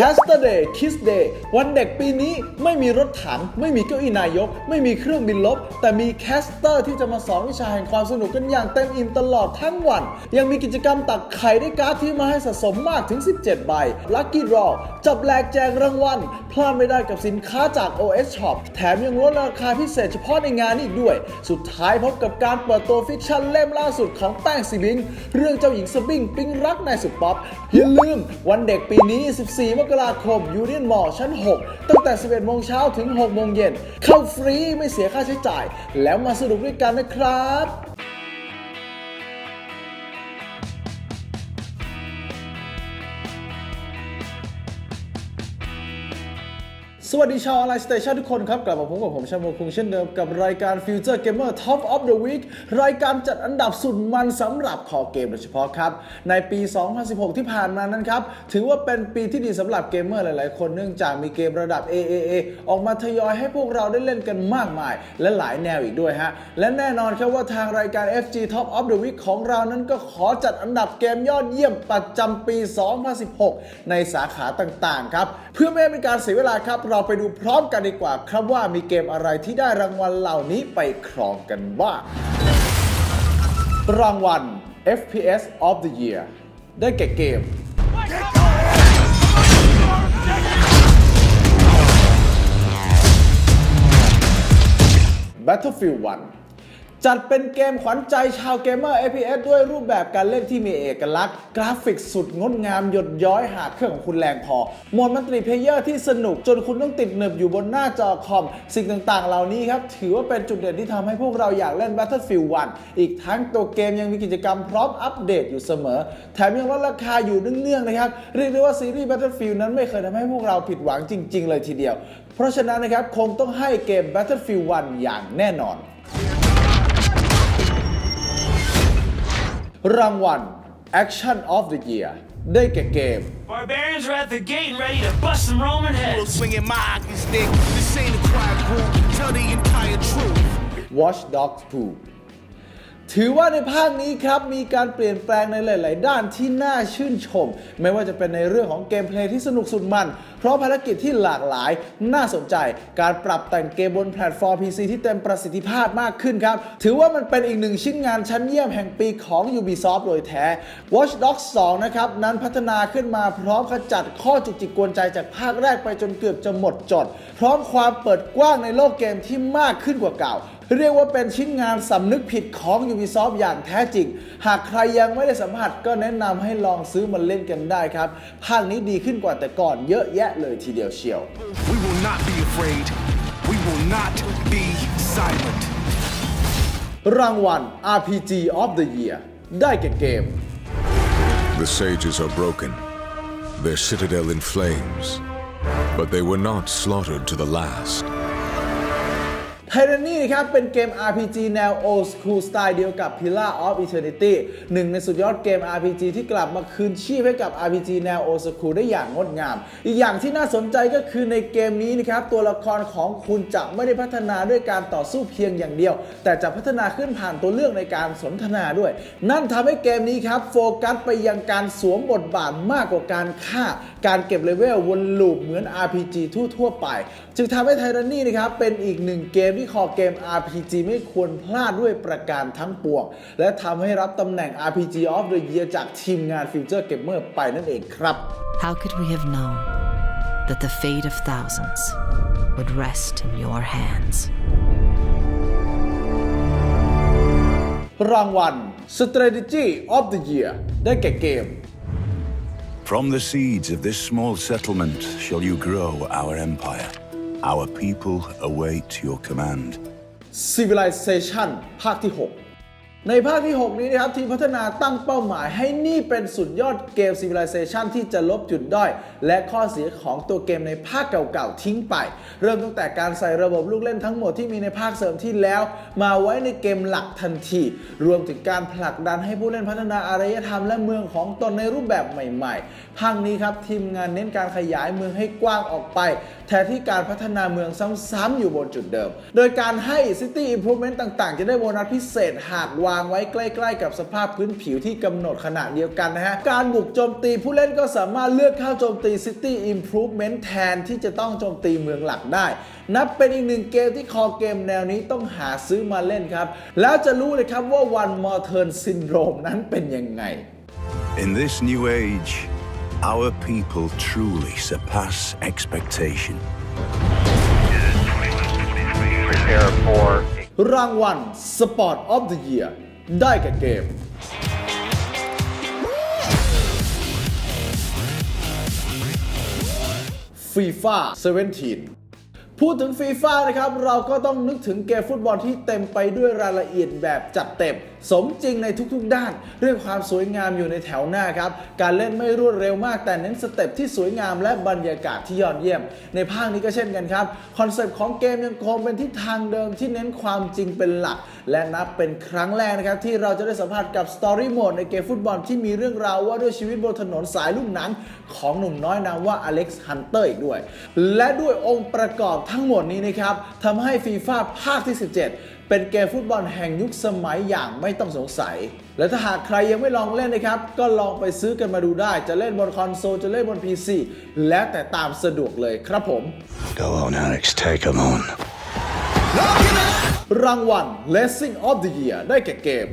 Yesterday Kiss Day วันเด็กปีนี้ไม่มีรถถัง ไม่มีเก้าอี้นายก ไม่มีเครื่องบินลบ แต่มีแคสเตอร์ที่จะมาสอนวิชาแห่งความสนุกกันอย่างเต็มอิ่มตลอดทั้งวัน ยังมีกิจกรรมตักไข่ได้การ์ดที่มาให้สะสมมากถึง 17 ใบ Lucky Draw จับแลกแจกรางวัล พลาดไม่ได้กับสินค้าจาก OS Shop แถมยังลดราคาพิเศษเฉพาะในงานนี้อีกด้วย สุดท้ายพบกับการเปิดตัวฟิกชั่นเล่มล่าสุดของแป้งซีบิงเรื่องเจ้าหญิงสบิงปิงรักนายสุดป๊อปอย่าลืมวันเด็กปีนี้ 14มกกราคมยูเนียนมอลชั้น 6 ตั้งแต่ 11 โมงเช้าถึง 6 โมงเย็น เข้าฟรีไม่เสียค่าใช้จ่าย แล้วมาสนุกด้วยกันนะครับ สวัสดีชาวออนไลน์สเตชันทุกคนครับ กลับมาพบกับผมชาโมคุงเช่นเดิมกับรายการ Future Gamer Top of the Week รายการจัดอันดับสุดมันสำหรับคอเกมโดยเฉพาะครับ ในปี 2016 ที่ผ่านมานั้นครับ ถือว่าเป็นปีที่ดีสำหรับเกมเมอร์หลายๆ คนเนื่องจากมีเกมระดับ AAA ออกมาทยอยให้พวกเราได้เล่นกันมากมาย และหลายแนวอีกด้วยฮะ และแน่นอนครับว่าทางรายการ FG Top of the Week ของเรานั้นก็ขอจัดอันดับเกมยอดเยี่ยมประจำปี 2016 ในสาขาต่างๆครับเพื่อไม่ให้เป็นการเสียเวลาครับเราราไปดูพร้อมกันดีกว่า ครับว่ามีเกมอะไรที่ได้รางวัลเหล่านี้ไปครองกันบ้างรางวัล FPS of the Year ได้แก่เกม Battlefield 1 จัดเป็นเกมขวัญใจชาวเกมเมอร์ FPS ด้วยรูปแบบการเล่นที่มีเอกลักษณ์ กราฟิกสุดงดงามหยดย้อยหากเครื่องของคุณแรงพอโหมดมัลติเพเยอร์ที่สนุกจนคุณต้องติดหนึบอยู่บนหน้าจอคอม สิ่งต่างๆ เหล่านี้ครับ ถือว่าเป็นจุดเด่นที่ทำให้พวกเราอยากเล่น Battlefield 1 อีกทั้งตัวเกมยังมีกิจกรรมพร้อมอัปเดตอยู่เสมอ แถมยังลดราคาอยู่เนื่องๆนะครับเรียกได้ว่าซีรีส์ Battlefield นั้นไม่เคยทำให้พวกเราผิดหวังจริง ๆ เลยทีเดียว เพราะฉะนั้นนะครับคงต้องให้เกม Battlefield 1 อย่างแน่นอน รางวัล Action of the Year ได้แก่เกม Barbarians are at the gate and ready to bust some Roman Bull heads. swinging my hockey stick. This ain't a quiet group. Tell the entire truth. Watch Dogs 2 ถือว่าในภาคนี้ครับ มีการเปลี่ยนแปลงในหลาย ๆ ด้านที่น่าชื่นชม ไม่ว่าจะเป็นในเรื่องของเกมเพลย์ที่สนุกสุดมัน เพราะภารกิจที่หลากหลายน่าสนใจ การปรับแต่งเกมบนแพลตฟอร์ม PC ที่เต็มประสิทธิภาพมากขึ้นครับ ถือว่ามันเป็นอีกหนึ่งชิ้นงานชั้นเยี่ยมแห่งปีของ Ubisoft โดยแท้ Watch Dogs 2 นะครับ นั้นพัฒนาขึ้นมาพร้อมขจัดข้อจุกจิกกวนใจจากภาคแรกไปจนเกือบจะหมดจด พร้อมความเปิดกว้างในโลกเกมที่มากขึ้นกว่าเก่า เรียกว่าเป็นชิ้นงานสำนึกผิดของ Ubisoft อย่างแท้จริง หากใครยังไม่ได้สัมผัสก็แนะนำให้ลองซื้อมาเล่นกันได้ครับ ภาคนี้ดีขึ้นกว่าแต่ก่อนเยอะแยะเลยทีเดียวเชียว We will not be afraid. We will not be silent. รางวัล RPG of the Year ได้แก่เกม The sages are broken, their citadel in flames, but they were not slaughtered to the last. ไทเรนี่ครับเป็นเกม RPG แนว Old School สไตล์เดียวกับ Pillar of Eternity หนึ่งในสุดยอดเกม RPG ที่กลับมาคืนชีพให้กับ RPG แนว Old School ได้อย่างงดงาม อีกอย่างที่น่าสนใจก็คือในเกมนี้นะครับ ตัวละครของคุณจะไม่ได้พัฒนาด้วยการต่อสู้เพียงอย่างเดียว แต่จะพัฒนาขึ้นผ่านตัวเลือกในการสนทนาด้วย นั่นทำให้เกมนี้ครับโฟกัสไปยังการสวมบทบาทมากกว่าการฆ่า การเก็บเลเวลวนลูปเหมือน RPG ทั่วๆไป จึงทำให้ไทรนี่นะครับเป็นอีกหนึ่งเกมที่คอเกม RPG ไม่ควรพลาดด้วยประการทั้งปวง และทำให้รับตำแหน่ง RPG of the Year จากทีมงาน Future Gamer ไปนั่นเองครับ How could we have known that the fate of thousands would rest in your hands? รางวัล Strategy of the Year ได้แก่เกม From the seeds of this small settlement shall you grow our empire. Our people await your command. Civilization ภาคที่ 6 ในภาคที่ 6 นี้นะครับ ทีมพัฒนาตั้งเป้าหมายให้นี่เป็นสุดยอดเกม Civilization ที่จะลบจุดด้อย และข้อเสียของตัวเกมในภาคเก่าๆ ทิ้งไป เริ่มตั้งแต่การใส่ระบบลูกเล่นทั้งหมดที่มีในภาคเสริมที่แล้ว มาไว้ในเกมหลักทันที รวมถึงการผลักดันให้ผู้เล่นพัฒนาอารยธรรมและเมืองของตนในรูปแบบใหม่ๆ ภาคนี้ครับทีมงานเน้นการขยายเมืองให้กว้างออกไป แทนที่การพัฒนาเมืองซ้ำๆอยู่บนจุดเดิม โดยการให้ City Improvement ต่างๆ จะได้โบนัสพิเศษหากวางางไว้ใกล้ๆ กับสภาพพื้นผิวที่กำหนดขนาดเดียวกันนะฮะ การบุกโจมตีผู้เล่นก็สามารถเลือกเข้าโจมตี City Improvement แทนที่จะต้องโจมตีเมืองหลักได้ นับเป็นอีกหนึ่งเกมที่คอเกมแนวนี้ต้องหาซื้อมาเล่นครับ แล้วจะรู้เลยครับว่า One More Turn Syndrome นั้นเป็นยังไง In this new age, our people truly surpass expectation. Prepare for รางวัล Sport of the Year ได้แก่เกม FIFA 17 พูดถึงฟีฟ่านะครับเราก็ต้องนึกถึงเกมฟุตบอลที่เต็มไปด้วยรายละเอียดแบบจัดเต็ม สมจริงในทุกๆด้าน เรื่องความสวยงามอยู่ในแถวหน้าครับ การเล่นไม่รวดเร็วมาก แต่เน้นสเต็ปที่สวยงามและบรรยากาศที่ยอดเยี่ยม ในภาคนี้ก็เช่นกันครับ คอนเซปต์ของเกมยังคงเป็นที่ทางเดิมที่เน้นความจริงเป็นหลัก และนับเป็นครั้งแรกนะครับที่เราจะได้สัมผัสกับสตอรี่โหมดในเกมฟุตบอลที่มีเรื่องราวว่าด้วยชีวิตบนถนนสายลูกหนังของหนุ่มน้อยนามว่าอเล็กซ์ฮันเตอร์อีกด้วย และด้วยองค์ประกอบทั้งหมดนี้นะครับทำให้ฟีฟ่าภาคที่ 17 เป็นเกมฟุตบอลแห่งยุคสมัยอย่างไม่ต้องสงสัย และถ้าหากใครยังไม่ลองเล่นนะครับ ก็ลองไปซื้อกันมาดูได้ จะเล่นบนคอนโซล จะเล่นบน PC และแต่ตามสะดวกเลยครับผม Go on, Alex, take them on. รางวัล Blessing of the Year ได้แก่เกม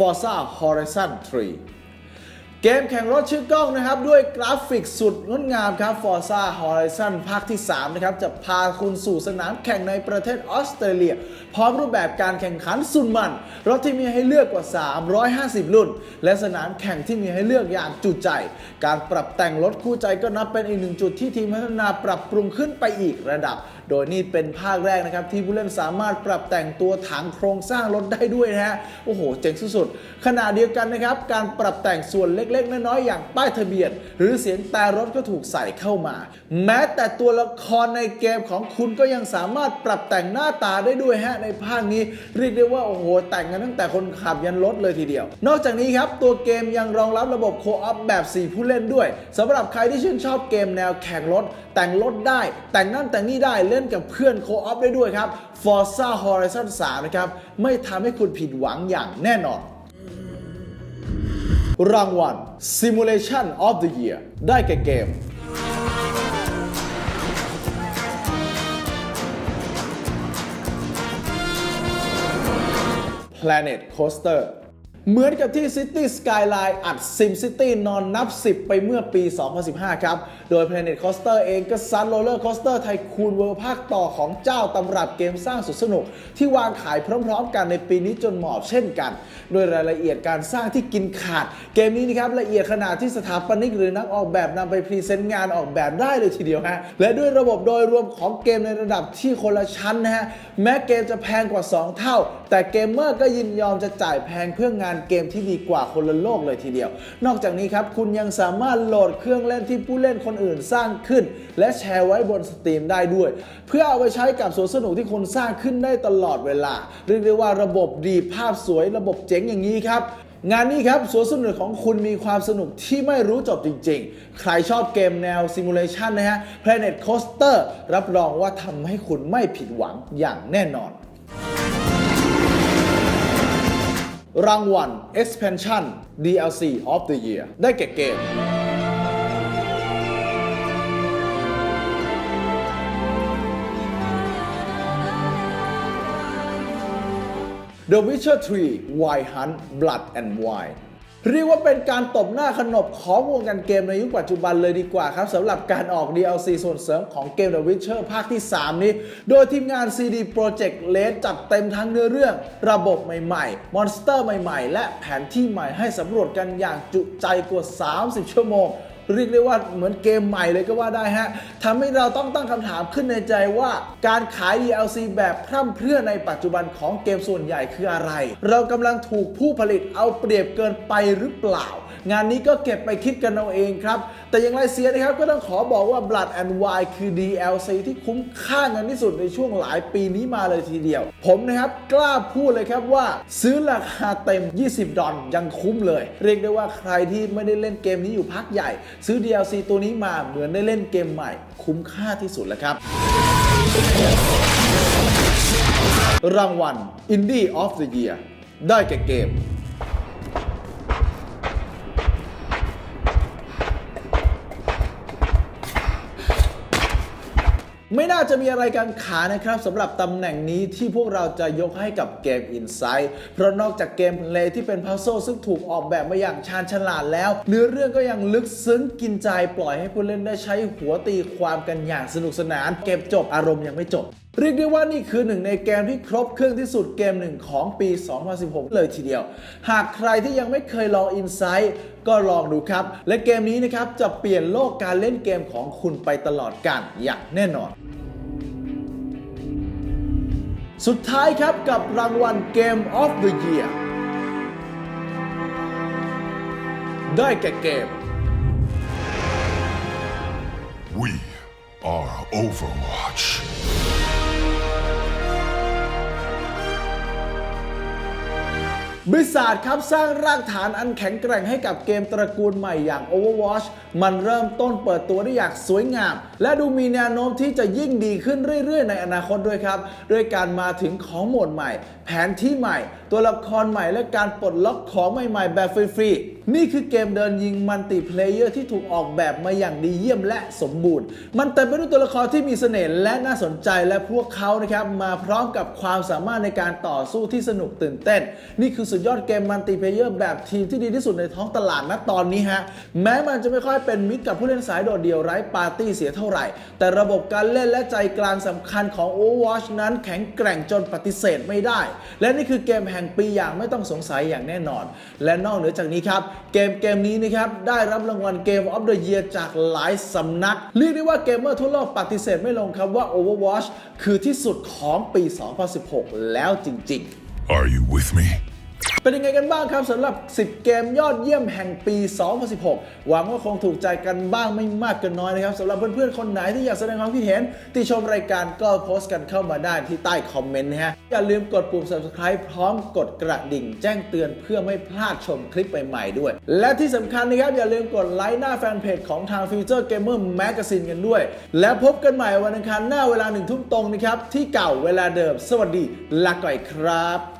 Forza Horizon 3 เกมแข่งรถชื่อกล้องนะครับ ด้วยกราฟิกสุดงดงามครับ Forza Horizon ภาคที่ 3 นะครับ จะพาคุณสู่สนามแข่งในประเทศออสเตรเลีย พร้อมรูปแบบการแข่งขันสุดมัน รถที่มีให้เลือกกว่า 350 รุ่น และสนามแข่งที่มีให้เลือกอย่างจุใจ การปรับแต่งรถคู่ใจก็นับเป็นอีกหนึ่งจุดที่ทีมพัฒนาปรับปรุงขึ้นไปอีกระดับ โดยนี่เป็นภาคแรกนะครับที่ผู้เล่นสามารถปรับแต่งตัวถังโครงสร้างรถได้ด้วยนะฮะโอ้โหเจ๋งสุดๆขณะเดียวกันนะครับการปรับแต่งส่วนเล็กๆ น้อยๆอย่างป้ายทะเบียน หรือเสียงแต่รถก็ถูกใส่เข้ามา แม้แต่ตัวละครในเกมของคุณก็ยังสามารถปรับแต่งหน้าตาได้ด้วยฮะในภาคนี้เรียกได้ว่าโอ้โหแต่งกันตั้งแต่คนขับยันรถเลยทีเดียว นอกจากนี้ครับตัวเกมยังรองรับระบบโคออฟแบบ 4 ผู้เล่นด้วยสำหรับใครที่ชื่นชอบเกมแนวแข่งรถแต่งรถได้ แต่งนั่นแต่งนี่ได้เล่นกับเพื่อนโคออฟได้ด้วยครับ Forza Horizon 3 นะครับ ไม่ทำให้คุณผิดหวังอย่างแน่นอน รางวัล Simulation of the Year ได้แก่เกม Planet Coaster เหมือนกับที่ City Skyline อัด Sim City นอนนับ 10 ไปเมื่อปี 2015 ครับ โดย Planet Coaster เองก็ซัด Roller Coaster Tycoon World ภาคต่อของเจ้าตำรับเกมสร้างสุดสนุก ที่วางขายพร้อมๆ กันในปีนี้จนหมอบเช่นกัน โดยรายละเอียดการสร้างที่กินขาด เกมนี้นะครับละเอียดขนาดที่สถาปนิกหรือนักออกแบบนำไปพรีเซนต์งานออกแบบได้เลยทีเดียวฮะ และด้วยระบบโดยรวมของเกมในระดับที่คนละชั้นนะฮะ แม้เกมจะแพงกว่า 2 เท่า แต่เกมเมอร์ก็ยินยอมจะจ่ายแพงเพื่องานเกมที่ดีกว่าคนละโลกเลยทีเดียว นอกจากนี้ครับคุณยังสามารถโหลดเครื่องเล่นที่ผู้เล่นคนอื่นสร้างขึ้น และแชร์ไว้บนสตรีมได้ด้วย เพื่อเอาไปใช้กับสวนสนุกที่คุณสร้างขึ้นได้ตลอดเวลา เรียกได้ว่าระบบดีภาพสวยระบบเจ๋งอย่างนี้ครับงานนี้ครับสวนสนุกของคุณมีความสนุกที่ไม่รู้จบจริง ๆ ใครชอบเกมแนวซิมูเลชันนะฮะ Planet Coaster รับรองว่าทำให้คุณไม่ผิดหวังอย่างแน่นอน รางวัล Expansion DLC of the Year ได้แก่เกม The Witcher 3 Wild Hunt Blood and Wine เรียกว่าเป็นการตบหน้าขนบของวงการเกมในยุคปัจจุบันเลยดีกว่าครับสำหรับการออก DLC ส่วนเสริมของเกม The Witcher ภาคที่ 3 นี้ โดยทีมงาน CD Projekt Red จัดเต็มทั้งเนื้อเรื่อง ระบบใหม่ๆ มอนสเตอร์ใหม่ๆ และแผนที่ใหม่ให้สำรวจกันอย่างจุใจกว่า 30 ชั่วโมง เรียกได้ว่าเหมือนเกมใหม่เลยก็ว่าได้ฮะทำให้เราต้องตั้งคำถามขึ้นในใจว่าการขาย DLC แบบพร่ำเพรื่อในปัจจุบันของเกมส่วนใหญ่คืออะไร เรากำลังถูกผู้ผลิตเอาเปรียบเกินไปหรือเปล่า งานนี้ก็เก็บไปคิดกันเอาเองครับ แต่อย่างไรเสียนะครับก็ต้องขอบอกว่า Blood and Wine คือ DLC ที่คุ้มค่าเงินที่สุดในช่วงหลายปีนี้มาเลยทีเดียว ผมนะครับกล้าพูดเลยครับว่าซื้อราคาเต็ม 20 ดอลยังคุ้มเลย เรียกได้ว่าใครที่ไม่ได้เล่นเกมนี้อยู่พักใหญ่ ซื้อ DLC ตัวนี้มาเหมือนได้เล่นเกมใหม่ คุ้มค่าที่สุดแล้วครับรางวัล Indie of the Year ได้แก่เกม ไม่น่าจะมีอะไรกันขานะครับสำหรับตำแหน่งนี้ที่พวกเราจะยกให้กับเกม Insight เพราะนอกจากเกมเพลย์ที่เป็นพัซโซซึ่งถูกออกแบบมาอย่างชาญฉลาดแล้ว เนื้อเรื่องก็ยังลึกซึ้งกินใจปล่อยให้ผู้เล่นได้ใช้หัวตีความกันอย่างสนุกสนาน เกมจบอารมณ์ยังไม่จบเรียกได้ว่านี่คือหนึ่งในเกมที่ครบเครื่องที่สุดเกมหนึ่งของปี 2016 เลยทีเดียว หากใครที่ยังไม่เคยลอง Insight ก็ลองดูครับ และเกมนี้นะครับจะเปลี่ยนโลกการเล่นเกมของคุณไปตลอดกาลอย่างแน่นอนสุดท้ายครับกับรางวัล Game of the Year ได้แก่เกม We are Overwatch. บริษัทครับสร้างรากฐานอันแข็งแกร่งให้กับเกมตระกูลใหม่อย่าง Overwatch มันเริ่มต้นเปิดตัวได้อย่างสวยงาม และดูมีแนวโน้มที่จะยิ่งดีขึ้นเรื่อยๆ ในอนาคตด้วยครับ ด้วยการมาถึงของโหมดใหม่ แผนที่ใหม่ ตัวละครใหม่และการปลดล็อกของใหม่ๆ แบบฟรีๆ นี่คือเกมเดินยิงมัลติเพลเยอร์ที่ถูกออกแบบมาอย่างดีเยี่ยมและสมบูรณ์ มันเต็มไปด้วยตัวละครที่มีเสน่ห์และน่าสนใจและพวกเขานะครับมาพร้อมกับความสามารถในการต่อสู้ที่สนุกตื่นเต้น นี่คือสุดยอดเกมมัลติเพลเยอร์แบบทีมที่ดีที่สุดในท้องตลาดณตอนนี้ฮะแม้มันจะไม่ค่อยเป็นมิตรกับผู้เล่นสายโดดเดี่ยวไร้ปาร์ตี้เสียเท่าไหร่ แต่ระบบการเล่นและใจกลางสำคัญของ Overwatch นั้นแข็งแกร่งจนปฏิเสธไม่ได้ และนี่คือเกมแห่งปีอย่างไม่ต้องสงสัยอย่างแน่นอน และนอกเหนือจากนี้ครับเกมเกมนี้นะครับได้รับรางวัลเกม of the Year จากหลายสำนัก เรียกได้ว่าเกมเมอร์ทั่วโลกปฏิเสธไม่ลงครับว่า Overwatch คือที่สุดของปี 2016 แล้วจริง ๆ Are you with me? เป็นยังไงกันบ้างครับสำหรับ 10 เกมยอดเยี่ยมแห่งปี 2016 หวังว่าคงถูกใจกันบ้างไม่มากกันน้อยนะครับสำหรับเพื่อนๆ คนไหนที่อยากแสดงความคิดเห็น ที่ชมรายการก็โพสต์กันเข้ามาได้ที่ใต้คอมเมนต์นะฮะ อย่าลืมกดปุ่ม subscribe พร้อมกดกระดิ่ง แจ้งเตือนเพื่อไม่พลาดชมคลิปใหม่ๆด้วย และที่สำคัญนะครับอย่าลืมกดไลค์หน้าแฟนเพจของทาง Future Gamer Magazine กันด้วย แล้วพบกันใหม่วันอังคารหน้าเวลาหนึ่งทุ่มตรงนะครับที่เก่าเวลาเดิม สวัสดีลาก่อยครับ